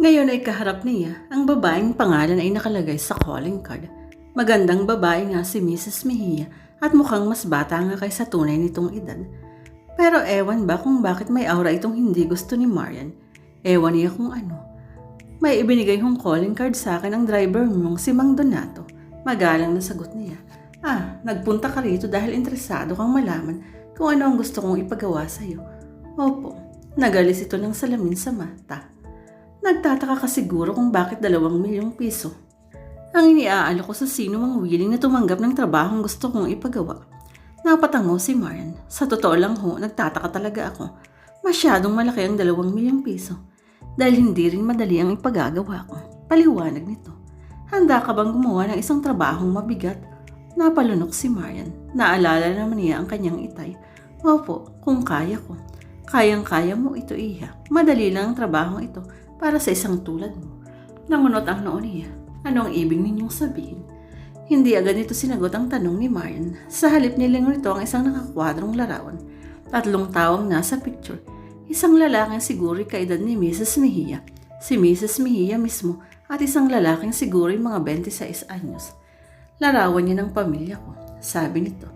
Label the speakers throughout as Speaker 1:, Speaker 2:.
Speaker 1: Ngayon ay kaharap niya ang babaeng pangalan ay nakalagay sa calling card. Magandang babae nga si Mrs. Mejia at mukhang mas bata nga kaysa tunay nitong edad. Pero ewan ba kung bakit may aura itong hindi gusto ni Marian. Ewan niya kung ano. May ibinigay hong calling card sa akin ang driver mong si Mang Donato. Magalang na sagot niya. Ah, nagpunta ka rito dahil interesado kang malaman kung ano ang gusto kong ipagawa sa'yo. Opo, nagalis ito ng salamin sa mata. Nagtataka ka siguro kung bakit dalawang milyong piso. Ang iniaalo ko sa sino mang willing na tumanggap ng trabahong gusto kong ipagawa. Napatango si Marian. Sa totoo lang ho, nagtataka talaga ako. Masyadong malaki ang dalawang milyong piso. Dahil hindi rin madali ang ipagagawa ko. Paliwanag nito. Handa ka bang gumawa ng isang trabahong mabigat? Napalunok si Marian. Naalala naman niya ang kanyang itay. Opo, kung kaya ko. Kayang-kaya mo ito, Iha. Madali lang ang trabahong ito para sa isang tulad mo. Nangunot ang noon niya. Ano ang ibig ninyong sabihin? Hindi agad nito sinagot ang tanong ni Marian. Sa halip nilingon ito ang isang nakakwadrong larawan. Tatlong taong nasa picture. Isang lalaking siguro kaedad ni Mrs. Mejia. Si Mrs. Mejia mismo at isang lalaking siguro mga 26 anyos. Larawan niya ng pamilya ko. Sabi nito.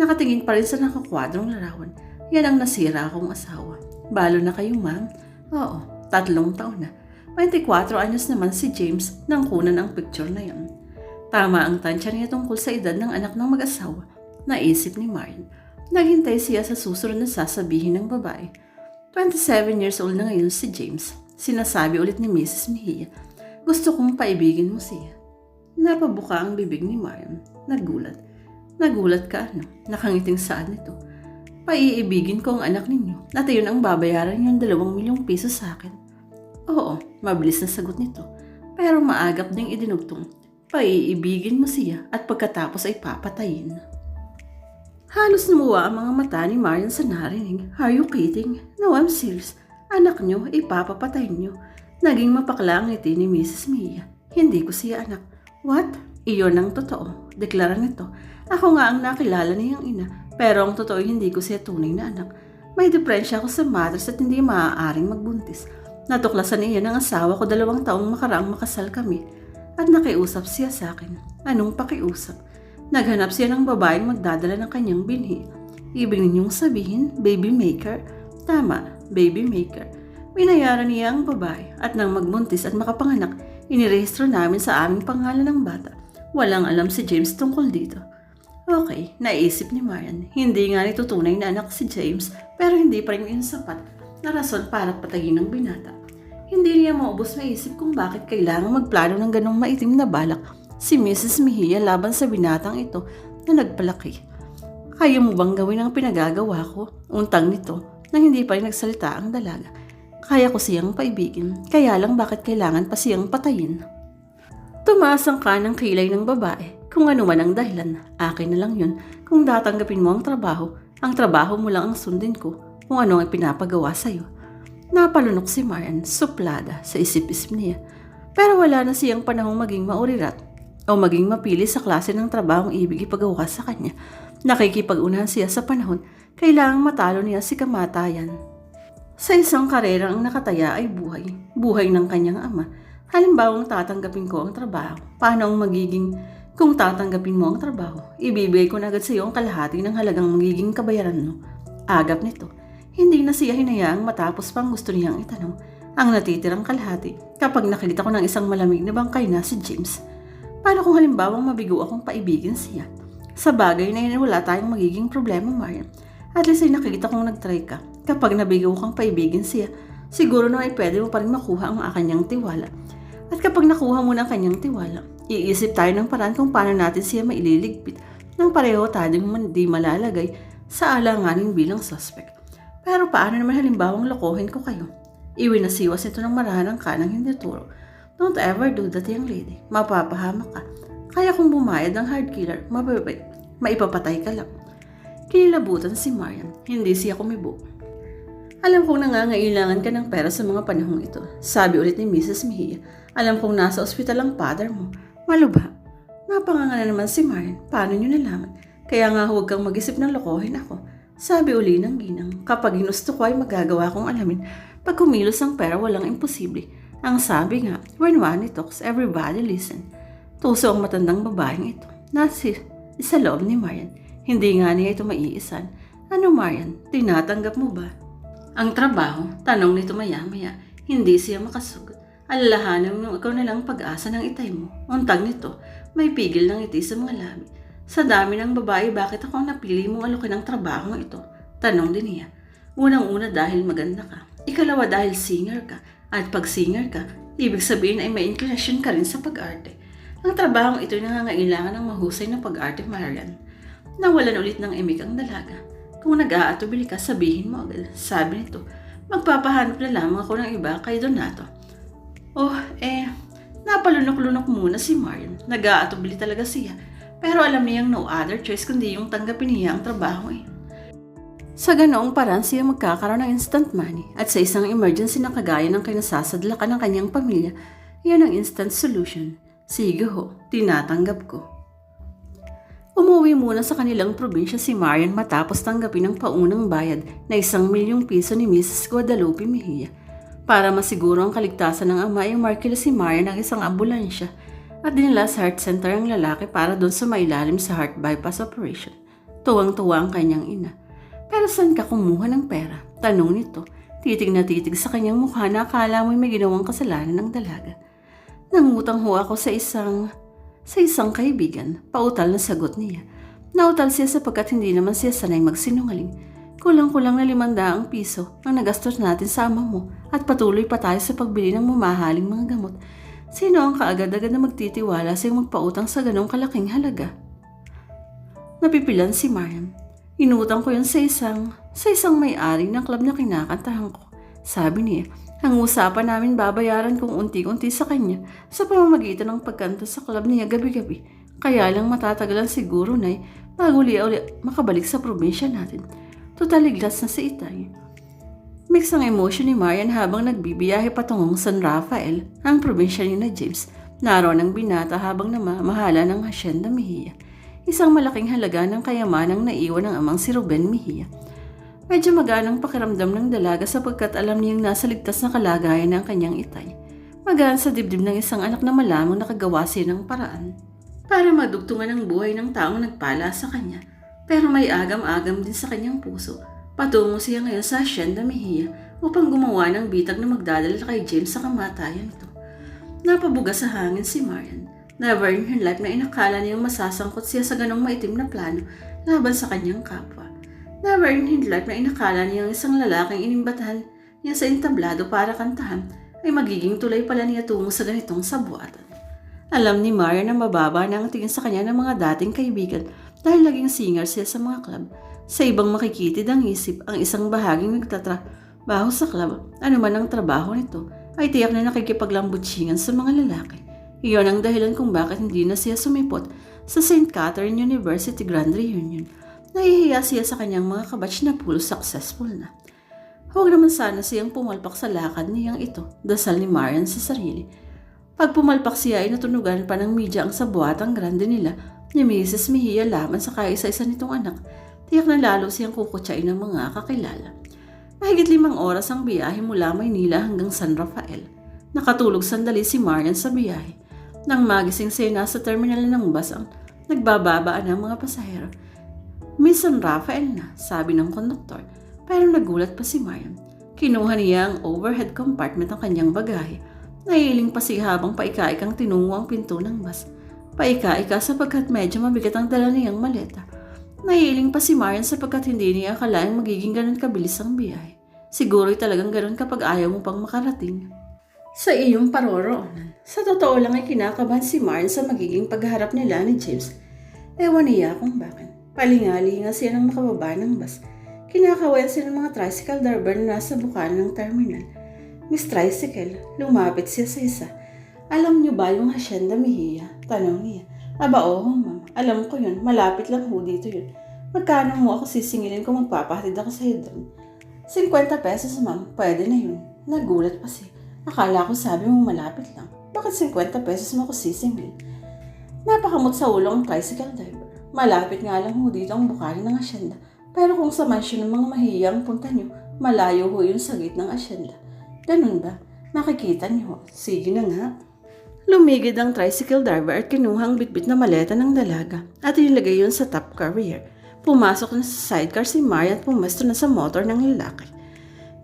Speaker 1: Nakatingin pa rin sa nakakwadrong larawan. Yan ang nasira akong asawa. Balo na kayo, ma'am? Oo, tatlong taon na. 24 anyos naman si James nang kunan ang picture na yon. Tama ang tansya niya tungkol sa edad ng anak ng mag-asawa. Naisip ni Marian. Naghintay siya sa susunod na sasabihin ng babae. 27 years old na ngayon si James. Sinasabi ulit ni Mrs. Mejia, gusto kong paibigin mo siya. Napabuka ang bibig ni Marian. Nagulat. Nagulat ka ano? Nakangiting saan nito? Paiibigin ko ang anak ninyo at yun ang babayaran yung dalawang milyong piso sa akin. Oo, mabilis na sagot nito. Pero maagap ding idinugtong. Paiibigin mo siya at pagkatapos ay papatayin. Halos lumuwa ang mga mata ni Marian sa narinig. Are you kidding? No, I'm serious. Anak nyo, ipapapatay nyo. Naging mapakla ang ngiti ni Mrs. Mia. Hindi ko siya anak. What? Iyon ang totoo. Deklara nito. Ako nga ang nakilala niyang ina. Pero ang totoo hindi ko siya tunay na anak. May depresya ako sa matters at hindi maaaring magbuntis. Natuklasan niya ng asawa ko dalawang taong makaraang makasal kami. At nakiusap siya sa akin. Anong pakiusap? Naghanap siya ng babaeng magdadala ng kanyang binhi. Ibig ninyong sabihin, baby maker? Tama, baby maker. Binayaran niya ang babae at nang magbuntis at makapanganak, inirehistro namin sa aming pangalan ng bata. Walang alam si James tungkol dito. Okay, naisip ni Marian. Hindi nga nito tunay na anak si James, pero hindi pa rin yun sapat na rason para patayin ng binata. Hindi niya maubos maisip kung bakit kailangan magplano ng ganong maitim na balak si Mrs. Mejia laban sa binatang ito na nagpalaki. Kaya mo bang gawin ang pinagagawa ko? Untang nito nang hindi pa rin nagsalita ang dalaga. Kaya ko siyang paibigin, kaya lang bakit kailangan pa siyang patayin? Tumaas ang kanang kilay ng babae. Kung ano man ang dahilan, akin na lang yun. Kung datanggapin mo ang trabaho, ang trabaho mo lang ang sundin ko kung ano ang pinapagawa sa'yo. Napalunok si Marian, suplada sa isip-isip niya. Pero wala na siyang panahong maging maurirat o maging mapili sa klase ng trabahong ibig ipagawa sa kanya. Nakikipag-unahan siya sa panahon, kailangang matalo niya si kamatayan. Sa isang karera ang nakataya ay buhay, buhay ng kanyang ama. Halimbawang tatanggapin ko ang trabaho, paano ang magiging kung tatanggapin mo ang trabaho, ibibigay ko na agad sa iyo ang kalahati ng halagang magiging kabayaran mo. Agap nito, hindi na siya hinayaang matapos pang gusto niyang itanong ang natitirang kalahati kapag nakita ko ng isang malamig na bangkay na si James. Paano kung halimbawang mabigo akong paibigin siya? Sa bagay na yun wala tayong magiging problema, Marian. At least ay nakikita kong nag-try ka. Kapag nabigo kang paibigin siya, siguro na ay pwede mo pa rin makuha ang kanyang tiwala. At kapag nakuha mo na ang kanyang tiwala, iisip tayo ng paraan kung paano natin siya maililigpit nang pareho tayong di malalagay sa alanganin bilang suspect. Pero paano naman halimbawang lokohin ko kayo? Iwinasiwas ito ng marahan ng kanang hindi turo. Don't ever do that, young lady. Mapapahamak ka. Kaya kung bumayad ng hard killer, mababay, maipapatay ka lang. Kinilabutan si Marian. Hindi siya kumibo. Alam kong nangangailangan ka ng pera sa mga panahong ito. Sabi ulit ni Mrs. Mejia. Alam kong nasa ospital ang father mo. Malubha. Napanganga na naman si Marian. Paano niyo nalaman? Kaya nga huwag kang mag-isip ng lokohin ako. Sabi uli ng ginang. Kapag ginusto ko ay magagawa kong alamin. Pag kumilos ang pera, walang imposible. Ang sabi nga, when one talks, everybody listen. Tuso ang matandang babaeng ito. Nasi, isa loob ni Marian. Hindi nga niya ito maiisan. Ano Marian, tinatanggap mo ba? Ang trabaho, tanong nito maya-maya, hindi siya makasugot. Alalahanan mo ikaw na lang pag-asa ng itay mo. Untag nito, may pigil ng iti sa mga labi. Sa dami ng babae, bakit ako ang napili mong alukin ng trabaho ito? Tanong din niya. Unang-una dahil maganda ka. Ikalawa dahil singer ka. At pag singer ka, ibig sabihin ay may inclination ka rin sa pag-arte. Ang trabahong ito ay nangangailangan ng mahusay na pag-arte, Marian. Nawalan ulit ng imig ang dalaga. Kung nag-aatubili ka, sabihin mo agad. Sabi nito, magpapahanap na lamang ako ng iba kay Donato. Oh, eh, napalunok-lunok muna si Marian. Nag-aatubili talaga siya. Pero alam niyang no other choice kundi yung tanggapin niya ang trabaho eh. Sa ganoong paraan siya magkakaroon ng instant money at sa isang emergency na kagaya ng kinasasadlakan ng kanyang pamilya, yan ang instant solution. Sige ho, tinatanggap ko. Umuwi muna sa kanilang probinsya si Marian matapos tanggapin ang paunang bayad na isang milyong piso ni Mrs. Guadalupe Mejia. Para masiguro ang kaligtasan ng ama ay markila si Marian ng isang ambulansya at dinala sa heart center ang lalaki para doon sa mailalim sa heart bypass operation. Tuwang-tuwa ang kanyang ina. Pero saan ka kumuha ng pera? Tanong nito. Titig na titig sa kanyang mukha na akala mo'y may ginawang kasalanan ng dalaga. Nangutang ho ako sa isang sa isang kaibigan, pautal na sagot niya. Nautal siya sapagkat hindi naman siya sanay magsinungaling. Kulang-kulang na limanda ang piso ang nagastos natin sa ama mo at patuloy pa tayo sa pagbili ng mamahaling mga gamot. Sino ang kaagad-agad na magtitiwala sa iyong magpautang sa ganong kalaking halaga? Napipilan si Mariam. Inutang ko yun sa isang, sa isang may-ari ng club na kinakantahan ko. Sabi niya, ang usapan namin babayaran kong unti-unti sa kanya sa pamamagitan ng pagkanta sa club niya gabi-gabi. Kaya lang matatagalan siguro na bago uli makabalik sa probinsya natin. Tutaliglas na si Itay. Mix ang emosyon ni Marian habang nagbibiyahe patungong San Rafael, ang probinsya ni na James. Naroon ang binata habang namamahala ng Hacienda Mejia. Isang malaking halaga ng kayamanang naiwan ng amang si Ruben Mejia. Medyo maganang pakiramdam ng dalaga sapagkat alam niyang nasa ligtas na kalagayan ng kanyang itay. Magaan sa dibdib ng isang anak na malamang nakagawa siya ng paraan para madugtungan ang buhay ng taong nagpala sa kanya. Pero may agam-agam din sa kanyang puso. Patungo siya ngayon sa Hacienda Mejia upang gumawa ng bitag na magdadala kay James sa kamatayan nito. Napabuga sa hangin si Marian. Never in her life na inakala niyang masasangkot siya sa ganong maitim na plano laban sa kanyang kapwa. Never in her life na inakala niyang isang lalaking inimbatahan niya sa entablado para kantahan ay magiging tulay pala niya tungo sa ganitong sabuatan. Alam ni Maria na mababa na ang tingin sa kanya ng mga dating kaibigan dahil naging singer siya sa mga club. Sa ibang makikitid ang isip, ang isang bahaging nagtatrabaho sa club, ano man ang trabaho nito, ay tiyak na nakikipaglambutsingan sa mga lalaki. Iyon ang dahilan kung bakit hindi na siya sumipot sa St. Catherine University Grand Reunion. Nahihiya siya sa kanyang mga kabatch na pulo successful na. Huwag naman sana siyang pumalpak sa lakad niyang ito, dasal ni Marian sa sarili. Pag pumalpak siya ay natunugan pa ng media ang sabuatang grande nila ni Mrs. Mejia laban sa kaisa-isa nitong anak. Tiyak na lalo siyang kukutsain ng mga kakilala. Mahigit limang oras ang biyahe mula Maynila hanggang San Rafael. Nakatulog sandali si Marian sa biyahe. Nang magising siya nasa terminal ng bus ang nagbababaan ng mga pasahero. Miss San Rafael na, sabi ng konduktor. Pero nagulat pa si Marian. Kinuha niya ang overhead compartment ng kanyang bagahe. Naiiling pa siya habang paika-ikang tinungo ang pinto ng bus. Paika-ika sapagkat medyo mabigat ang dala niyang maleta. Naiiling pa si Marian sapagkat hindi niya akalain magiging ganun kabilis ang biyahe. Siguro talagang ganun kapag ayaw mo pang makarating. Sa iyong paroroonan, sa totoo lang ay kinakabahan si Marian sa magiging pagharap nila ni James. Ewan niya kung bakit. Palingali nga siya nang makababa ng bus. Kinakawayan siya ng mga tricycle driver na nasa bukana ng terminal. Miss Tricycle, lumapit siya sa isa. Alam niyo ba yung Hacienda Mejia? Tanong niya. Aba oo, ma'am. Alam ko yun. Malapit lang ho dito yun. Magkano mo ako sisingilin kung magpapahatid ako sa doon? 50 pesos, ma'am. Pwede na yun. Nagulat pa siya. Akala ko sabi mo malapit lang. Bakit 50 pesos mo ako sisingil? Napakamot sa ulo ang tricycle driver. Malapit nga lang ho dito ang bukali ng asyenda. Pero kung sa mansion ng mga mahiyang punta nyo, malayo ho yun sa gate ng asyenda. Ganun ba? Makikita niyo. Sige na nga. Lumigid ang tricycle driver at kinuhang bitbit na maleta ng dalaga at inilagay yun sa top career. Pumasok na sa sidecar si Maria at pumesto na sa motor ng lalaki.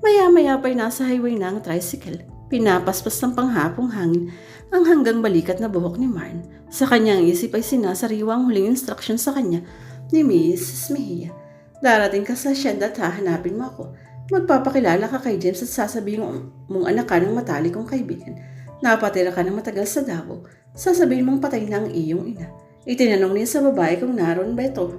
Speaker 1: Maya-maya pa'y nasa highway na ang tricycle. Pinapaspas ng panghapong hangin ang hanggang balikat na buhok ni Marn. Sa kanyang isip ay sinasariwa ang huling instruction sa kanya ni Mrs. Mejia. Darating ka sa asyenda at hahanapin mo ako. Magpapakilala ka kay James at sasabihin mo- mong anak ka ng matali kong kaibigan. Napatira ka ng matagal sa Davao. Sasabihin mong patay na ang iyong ina. Itinanong niya sa babae kung naroon ba ito.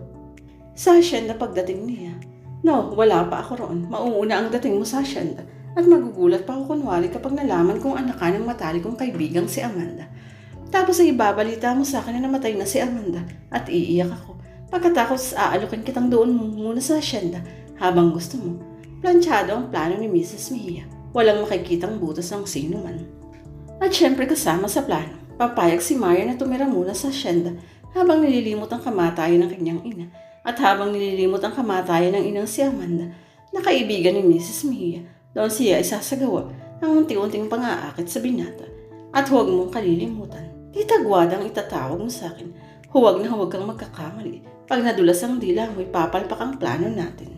Speaker 1: Sa asyenda pagdating niya. No, wala pa ako roon. Mauuna ang dating mo sa asyenda. At magugulat pa ako kunwari kapag nalaman kong anak ka ng matali kong kaibigang si Amanda. Tapos ay ibabalita mo sa akin na namatay na si Amanda at iiyak ako. Pagkatapos aalukin kitang doon muna sa asyenda habang gusto mo. Planchado ang plano ni Mrs. Mejia. Walang makikitang butas ng sino man. At syempre kasama sa plano, papayag si Maria na tumira muna sa asyenda habang nililimot ang kamatayan ng kanyang ina at habang nililimot ang kamatayan ng inang si Amanda na kaibigan ni Mrs. Mejia, doon siya isasagawa ang unti-unting pang-aakit sa binata. At huwag mong kalilimutan, titagwad ang itatawag mo sa akin. Huwag na huwag kang magkakamali. Pag nadulas ang dila mo, ipapalpak ang plano natin.